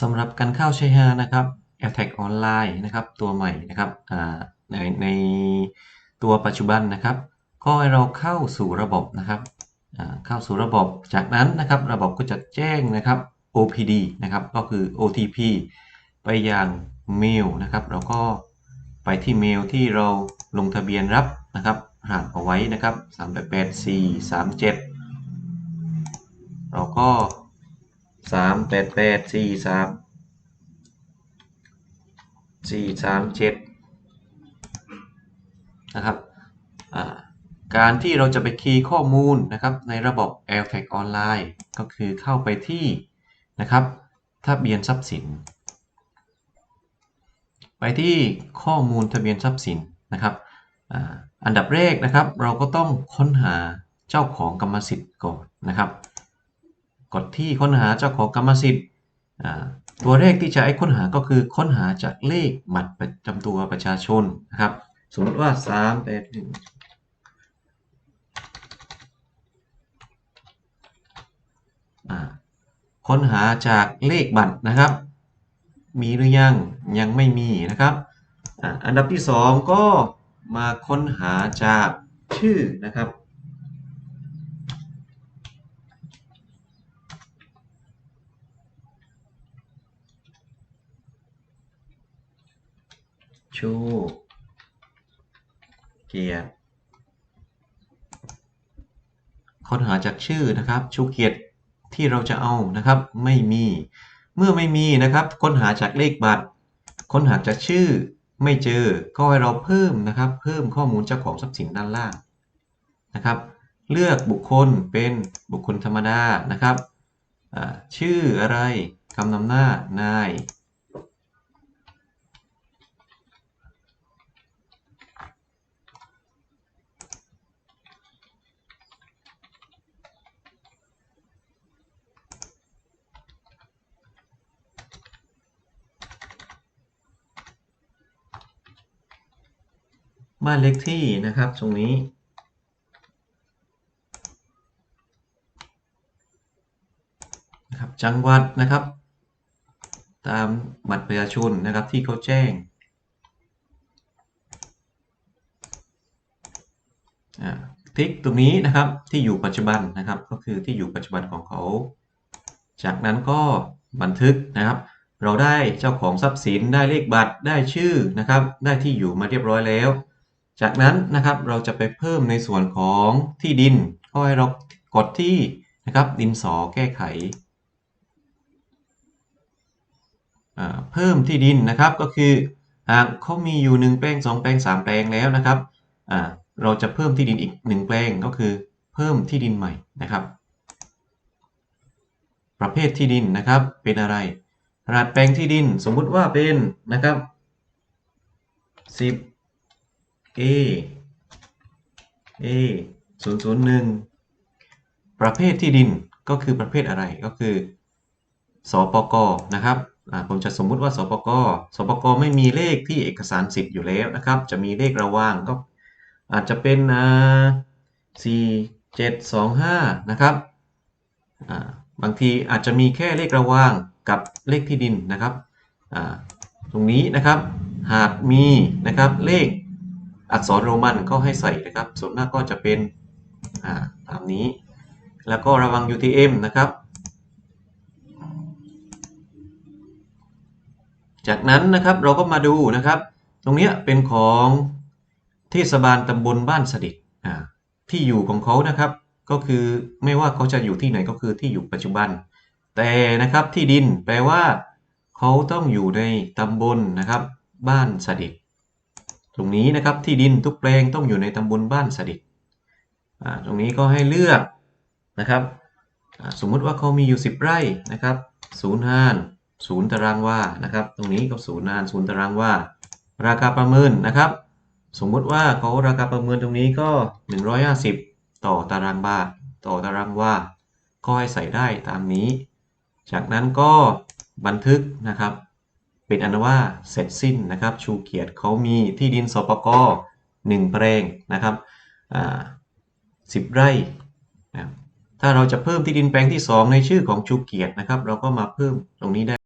สำหรับการเข้าใช้งานนะครับ AirTag ออนไลน์นะครับตัวใหม่นะครับในในตัวปัจจุบันนะครับ ก็ให้เราเข้าสู่ระบบนะครับเข้าสู่ระบบจากนั้นนะครับ ระบบก็จะแจ้งนะครับ OPD นะครับก็คือ OTP ไปยังเมลนะครับเราก็ไปที่เมลที่เราลงทะเบียนรับนะครับรหัสเอาไว้นะครับ388 437เราก็ สามแปดแปดสี่สามสี่สามเจ็ดนะครับการที่เราจะไปคีย์ข้อมูลนะครับในระบบ AirTag ออนไลน์ก็คือเข้าไปที่นะครับทะเบียนทรัพย์สิน ไปที่ข้อมูลทะเบียนทรัพย์สินนะครับอันดับแรกนะครับเราก็ต้องค้นหาเจ้าของกรรมสิทธิ์ก่อนนะครับ กดที่ค้นหาเจ้าของกรรมสิทธิ์ตัวแรกที่จะให้ค้นหาก็คือค้นหาจากเลขบัตรประจำตัวประชาชนนะครับ สมมติว่า 3 8 1ค้นหาจากเลขบัตรนะครับ มีหรือยังยังไม่มีนะครับอันดับที่ 2 ก็มาค้นหาจากชื่อนะครับ ชูเกียรติค้นหาจากชื่อนะครับ ชูเกียรติที่เราจะเอานะครับ ไม่มี เมื่อไม่มีนะครับ ค้นหาจากเลขบัตร ค้นหาจากชื่อไม่เจอ ก็ให้เราเพิ่มนะครับ เพิ่มข้อมูลเจ้าของทรัพย์สินด้านล่างนะครับ เลือกบุคคลเป็นบุคคลธรรมดานะครับ ชื่ออะไรคำนำหน้านาย บ้านเลขที่นะครับตรงนี้ นะครับจังหวัดนะครับ ตามบัตรประชาชนนะครับที่เขาแจ้งคลิกตรงนี้นะครับที่อยู่ปัจจุบันนะครับ ก็คือที่อยู่ปัจจุบันของเขา จากนั้นก็บันทึกนะครับ เราได้เจ้าของทรัพย์สินได้เลขบัตรได้ชื่อนะครับ ได้ที่อยู่มาเรียบร้อยแล้ว จากนั้นนะครับเราจะไปเพิ่มในส่วนของที่ดินก็ให้เรากดที่นะครับดินสอแก้ไข เพิ่มที่ดินนะครับก็คือหากเขามีอยู่ 1 แปลง 2 แปลง 3 แปลงแล้วนะครับเราจะเพิ่มที่ดินอีก 1 แปลงก็คือเพิ่มที่ดินใหม่นะครับ ประเภทที่ดินนะครับเป็นอะไรขนาดแปลงที่ดินสมมุติว่าเป็นนะครับ 10 A A 0 0 1ประเภทที่ดินก็คือประเภทอะไรก็คือสปกนะครับผมจะสมมุติว่าสปกสปกไม่มีเลขที่เอกสารสิทธิ์อยู่แล้วนะครับ จะมีเลขระว่างก็อาจจะเป็นสี่เจ็ดสองห้านะครับบางทีอาจจะมีแค่เลขระว่างกับเลขที่ดินนะครับตรงนี้นะครับ หากมีนะครับเลข อักษรโรมันก็ให้ใส่นะครับ ส่วนมากก็จะเป็นตามนี้ แล้วก็ระวัง UTM นะครับ จากนั้นนะครับเราก็มาดูนะครับ ตรงนี้เป็นของเทศบาลตำบลบ้านสดิดที่อยู่ของเขานะครับ ก็คือไม่ว่าเขาจะอยู่ที่ไหนก็คือที่อยู่ปัจจุบัน แต่นะครับที่ดินแปลว่า เขาต้องอยู่ในตำบลนะครับ บ้านสดิด ตรงนี้นะครับที่ดินทุกแปลงต้องอยู่ในตำบลบ้านสดิดตรงนี้ก็ให้เลือกนะครับสมมุติว่าเขามีอยู่ 10 ไร่นะครับศูนย์ห้านศูนย์ตารางวานะครับ ตรงนี้ก็ศูนย์ห้านศูนย์ตารางวาราคาประเมินนะครับ สมมุติว่าเขาราคาประเมินตรงนี้ก็ 150 ต่อตารางบาทต่อตารางวาก็ให้ใส่ได้ตามนี้ จากนั้นก็บันทึกนะครับ เป็นอันว่าเสร็จสิ้นนะครับ ชูเกียรติเขามีที่ดินสปกหนึ่งแปลงนะครับสิบไร่นะถ้าเราจะเพิ่มที่ดินแปลงที่ 2 ในชื่อของชูเกียรตินะครับ เราก็มาเพิ่มตรงนี้ได้